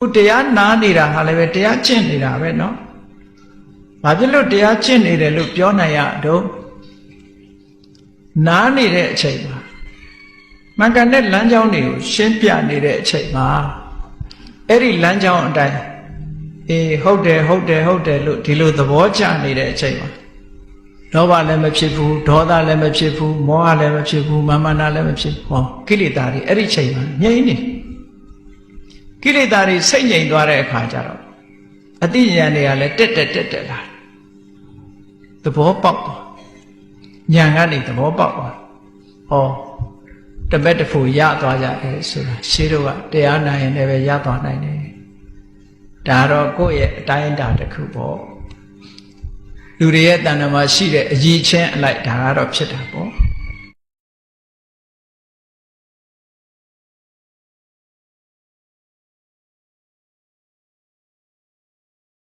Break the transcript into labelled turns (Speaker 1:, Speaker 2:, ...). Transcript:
Speaker 1: ခုတရားနားနေတာဟာလည်းပဲတရားကျင့်နေတာပဲเนาะဘာဖြစ်လို့တရားကျင့်နေတယ်လို့ပြောနိုင်ရတော့နားနေတဲ့အချိန်မှာမင်္ဂန်တဲ့လမ်းကြောင်းတွေကိုရှင်းပြနေတဲ့အချိန်မှာအဲ့ဒီလမ်းကြောင်းအတိုင်းအေးဟုတ်တယ်ဟုတ်တယ်ဟုတ်တယ်လို့ဒီလိုသဘောကျနေတဲ့အချိန်မှာလောဘလည်းမဖြစ်ဘူးဒေါသလည်းမဖြစ်ဘူးမောဟလည်းမဖြစ်ဘူးမာမနာလည်းမဖြစ်ဘူးဟောကိလေသာတွေအဲ့ဒီချိန်မှာငြိမ့်နေ ကိလေသာတွေစိတ်ငြိမ်သွားတဲ့အခါကျတော့အတိညာဏ်တွေကလည်းတက်တက်တက်တက်လာသဘောပေါက်သွားညာကနေသဘောပေါက်သွားဟောတပည့်တစ်ဖူရသွားကြတယ်ဆိုတာရှင်းတော့ကတရားနာရင်လည်းပဲရသွားနိုင်တယ်ဒါတော့ကိုယ့်ရဲ့အတိုင်းအတာတစ်ခုပေါ့လူတွေရဲ့တဏ္ဍာမှာရှိတဲ့အကြီးချင်းအလိုက်ဒါကတော့ဖြစ်တာပေါ့